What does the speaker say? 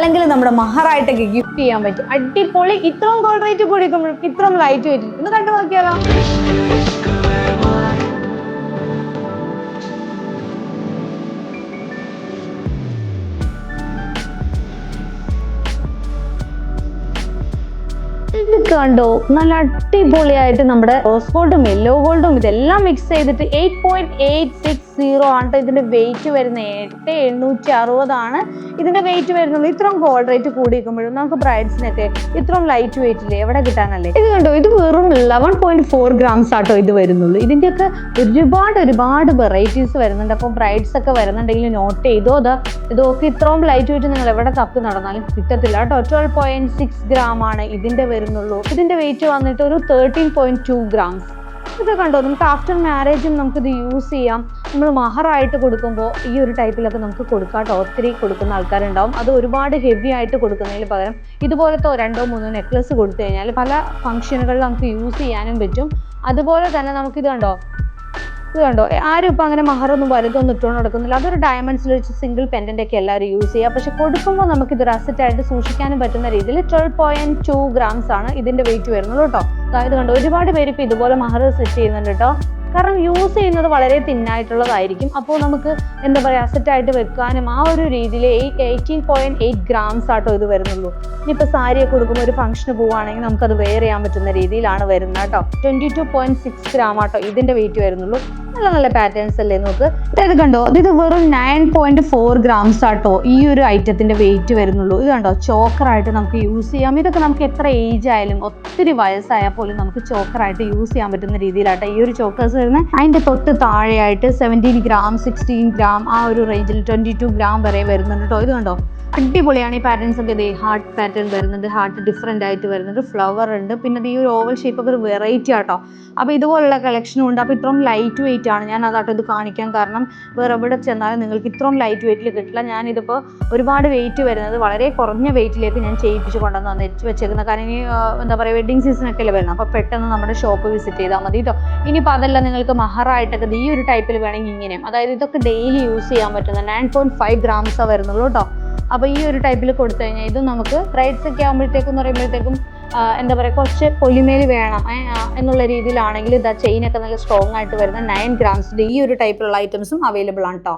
അല്ലെങ്കിൽ നമ്മുടെ മഹറായിട്ടൊക്കെ ഗിഫ്റ്റ് ചെയ്യാൻ പറ്റും. അടിപൊളി. ഇത്രയും ഗോൾഡ് റേറ്റ് കൂടിക്കുമ്പോഴും ഇത്രയും ലൈറ്റ് വരും ഒന്ന് കണ്ടു നോക്കിയാലോ? കണ്ടോ? നല്ല അടിപൊളിയായിട്ട് നമ്മുടെ റോസ് ഗോൾഡും യെല്ലോ ഗോൾഡും ഇതെല്ലാം മിക്സ് ചെയ്തിട്ട് eight point eight six zero ആണ് ഇതിന്റെ വെയിറ്റ് വരുന്നത് എട്ട് എണ്ണൂറ്റി അറുപതാണ് ഇതിന്റെ വെയിറ്റ് വരുന്നുള്ളൂ ഇത്രയും ഗോൾഡ് റേറ്റ് കൂടിയിരിക്കുമ്പോഴും നമുക്ക് ബ്രൈഡ്സിനൊക്കെ ഇത്രയും ലൈറ്റ് വെയിറ്റില്ലേ എവിടെ കിട്ടാനല്ലേ? ഇത് കണ്ടോ ഇത് വെറും ലെവൻ പോയിന്റ് ഫോർ ഗ്രാംസ് ആട്ടോ ഇത് വരുന്നുള്ളൂ. ഇതിന്റെയൊക്കെ ഒരുപാട് ഒരുപാട് വെറൈറ്റീസ് വരുന്നുണ്ട്. അപ്പോൾ ബ്രൈഡ്സ് ഒക്കെ വരുന്നുണ്ടെങ്കിൽ നോട്ട് ചെയ്തോ? അതാ ഇതൊക്കെ ഇത്രയും ലൈറ്റ് വെയിറ്റ് നിങ്ങൾ എവിടെ തപ്പി നടന്നാലും കിട്ടത്തില്ല കേട്ടോ. ട്വൽവ് പോയിന്റ് സിക്സ് ഗ്രാം ആണ് ഇതിന്റെ വരുന്നുള്ളൂ. ഇതിന്റെ വെയിറ്റ് വന്നിട്ട് ഒരു തേർട്ടീൻ പോയിന്റ് ടു ഗ്രാംസ് ഇതൊക്കെ കണ്ടോ നമുക്ക് ആഫ്റ്റർ മാരേജും നമുക്കിത് യൂസ് ചെയ്യാം. നമ്മൾ മഹറായിട്ട് കൊടുക്കുമ്പോൾ ഈ ഒരു ടൈപ്പിലൊക്കെ നമുക്ക് കൊടുക്കാം കേട്ടോ ഒത്തിരി കൊടുക്കുന്ന ആൾക്കാരുണ്ടാവും. അത് ഒരുപാട് ഹെവി ആയിട്ട് കൊടുക്കുന്നതിന് പകരം ഇതുപോലത്തെ രണ്ടോ മൂന്നോ നെക്ലസ് കൊടുത്തു കഴിഞ്ഞാൽ പല ഫംഗ്ഷനുകളിൽ നമുക്ക് യൂസ് ചെയ്യാനും പറ്റും. അതുപോലെ തന്നെ നമുക്കിത് കണ്ടോ? ഇത് കണ്ടോ? ആരും ഇപ്പം അങ്ങനെ മഹറൊന്നും വലുതൊന്നും ഇട്ടുകൊണ്ട് നടക്കുന്നില്ല. അതൊരു ഡയമണ്ട്സിൽ വെച്ച് സിംഗിൾ പെൻഡന്റ് ഒക്കെ എല്ലാവരും യൂസ് ചെയ്യുക പക്ഷെ കൊടുക്കുമ്പോൾ നമുക്ക് ഇതൊരു അസറ്റ് ആയിട്ട് സൂക്ഷിക്കാനും പറ്റുന്ന രീതിയിൽ ട്വൽവ് പോയിന്റ് ടു ഗ്രാംസ് ആണ് ഇതിന്റെ വെയിറ്റ് വരുന്നത് കേട്ടോ. അതായത് കണ്ടോ? ഒരുപാട് പേര് ഇപ്പം ഇതുപോലെ മഹർ സെറ്റ് ചെയ്യുന്നുണ്ട് കേട്ടോ. കാരണം യൂസ് ചെയ്യുന്നത് വളരെ തിന്നായിട്ടുള്ളതായിരിക്കും. അപ്പോൾ നമുക്ക് എന്താ പറയുക അസറ്റ് ആയിട്ട് വെക്കാനും ആ ഒരു രീതിയിൽ eight eighteen point eight grams ആട്ടോ ഇത് വരുന്നുള്ളൂ. ഇനിയിപ്പോൾ സാരിയൊക്കെ കൊടുക്കുമ്പോൾ ഒരു ഫംഗ്ഷന് പോവുകയാണെങ്കിൽ നമുക്കത് വെയർ ചെയ്യാൻ പറ്റുന്ന രീതിയിലാണ് വരുന്നത് കേട്ടോ. Twenty two point six gram ആട്ടോ ഇതിന്റെ വെയിറ്റ് വരുന്നുള്ളൂ. നല്ല നല്ല പാറ്റേൺസ് അല്ലേ നോക്ക്. ഇത് കണ്ടോ? ഇത് വെറും നയൻ പോയിന്റ് ഫോർ ഗ്രാംസ് ആട്ടോ ഈ ഒരു ഐറ്റത്തിന്റെ വെയിറ്റ് വരുന്നുള്ളൂ. ഇത് കണ്ടോ? ചോക്കറായിട്ട് നമുക്ക് യൂസ് ചെയ്യാം. ഇതൊക്കെ നമുക്ക് എത്ര ഏജ് ആയാലും ഒത്തിരി വയസ്സായാൽ പോലും നമുക്ക് ചോക്കറായിട്ട് യൂസ് ചെയ്യാൻ പറ്റുന്ന രീതിയിലാട്ടോ ഈ ഒരു ചോക്കേഴ്സ് വരുന്നത്. അതിന്റെ തൊട്ട് താഴെയായിട്ട് സെവന്റീൻ ഗ്രാം സിക്സ്റ്റീൻ ഗ്രാം ആ ഒരു റേഞ്ചിൽ ട്വന്റി ടു ഗ്രാം വരെ വരുന്നുണ്ട് കേട്ടോ. ഇത് കണ്ടോ? അടിപൊളിയാണ് ഈ പാറ്റേൺസ് ഒക്കെ. ഇതേ ഹാർട്ട് പാറ്റേൺ വരുന്നത് ഹാർട്ട് ഡിഫറെന്റ് ആയിട്ട് വരുന്നുണ്ട് ഫ്ലവർ ഉണ്ട്. പിന്നെ ഈ ഒരു ഓവൽ ഷേപ്പ് ഒക്കെ ഒരു വെറൈറ്റി ആട്ടോ. അപ്പോൾ ഇതുപോലുള്ള കളക്ഷനും ഉണ്ട്. അപ്പോൾ ഇത്രയും ലൈറ്റ് വെയിറ്റ് ആണ്. ഞാൻ അതാട്ടോ ഇത് കാണിക്കാൻ കാരണം. വേറെ എവിടെ ചെന്നാലും നിങ്ങൾക്ക് ഇത്രയും ലൈറ്റ് വെയിറ്റിൽ കിട്ടില്ല. ഞാനിതിപ്പോൾ ഒരുപാട് വെയിറ്റ് വരുന്നത് വളരെ കുറഞ്ഞ വെയിറ്റിലേക്ക് ഞാൻ ചെയ്യിപ്പിച്ച് കൊണ്ടുവന്ന് വെച്ച് വെച്ചേക്കുന്നത് കാരണം ഇനി എന്താ പറയുക വെഡിങ് സീസൺ ഒക്കെ അല്ലേ വരുന്നത്. അപ്പോൾ പെട്ടെന്ന് നമ്മുടെ ഷോപ്പ് വിസിറ്റ് ചെയ്താൽ മതി കേട്ടോ ഇനിയിപ്പോൾ അതല്ല നിങ്ങൾക്ക് മഹറായിട്ടൊക്കെ ഈ ഒരു ടൈപ്പിൽ വേണമെങ്കിൽ ഇങ്ങനെയും. അതായത് ഇതൊക്കെ ഡെയിലി യൂസ് ചെയ്യാൻ പറ്റുന്ന നയൻ പോയിന്റ് ഫൈവ് ഗ്രാംസാണ് വരുന്നുള്ളൂ കേട്ടോ അപ്പോൾ ഈ ഒരു ടൈപ്പിൽ കൊടുത്തു കഴിഞ്ഞാൽ ഇത് നമുക്ക് റൈറ്റ്സ് ഒക്കെ ആകുമ്പോഴത്തേക്കും എന്ന് പറയുമ്പോഴത്തേക്കും എന്താ പറയുക കുറച്ച് പൊലിമേൽ വേണം എന്നുള്ള രീതിയിലാണെങ്കിൽ ഇതാ ചെയിനൊക്കെ നല്ല സ്ട്രോങ് ആയിട്ട് വരുന്ന നയൻ ഗ്രാംസിന്റെ ഈ ഒരു ടൈപ്പിലുള്ള ഐറ്റംസും അവൈലബിൾ ആണ് കേട്ടോ